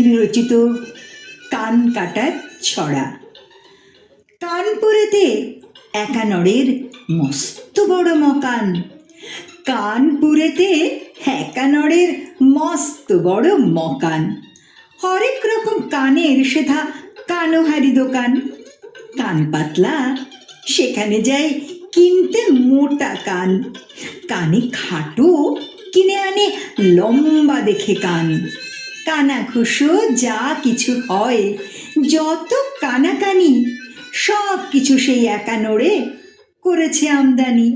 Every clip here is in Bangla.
নদীর রচিত কান কাটার ছড়া। কানপুরেতে একানড়ের মস্ত বড় মকান। কানপুরেতে একানড়ের মস্ত বড় মকান। হরেক রকম কানের সেথা কানোহারি দোকান। কান পাতলা, সেখানে যায় কিনতে মোটা কান। কানে খাটো, কিনে আনে লম্বা দেখে কান। কানা খুশো যা কিছু হয়, যত কানাকানি, সব কিছু সেই একা নড়ে করেছে আমদানি।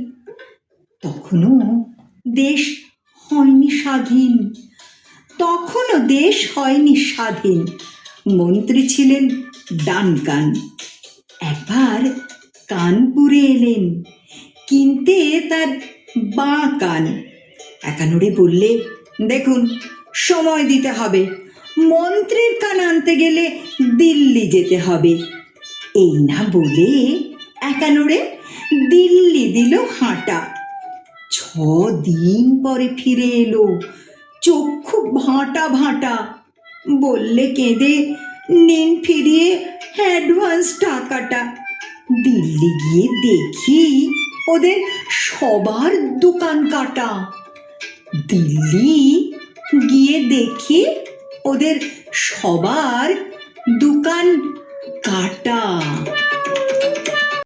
তখনও দেশ হয়নি স্বাধীন, তখনও দেশ হয়নি স্বাধীন, মন্ত্রী ছিলেন ডানকান একবার কানপুরে এলেন, কিনতে তার বাঁ কান। একা একানোরে বললে, দেখুন সময় দিতে হবে। মন্ত্রীর কান আনতে গেলে দিল্লি যেতে হবে। এই না বলে একানোরে দিল্লি দিল হাঁটা। ছ দিন পরে ফিরে এলো, চক্ষু ভাঁটা ভাঁটা। বললে কেঁদে, নিন ফিরিয়ে অ্যাডভান্স টাকাটা। দিল্লি গিয়ে দেখি ওদের সবার দোকান কাটা। দিল্লি দেখি ওদের সবার দোকান কাটা।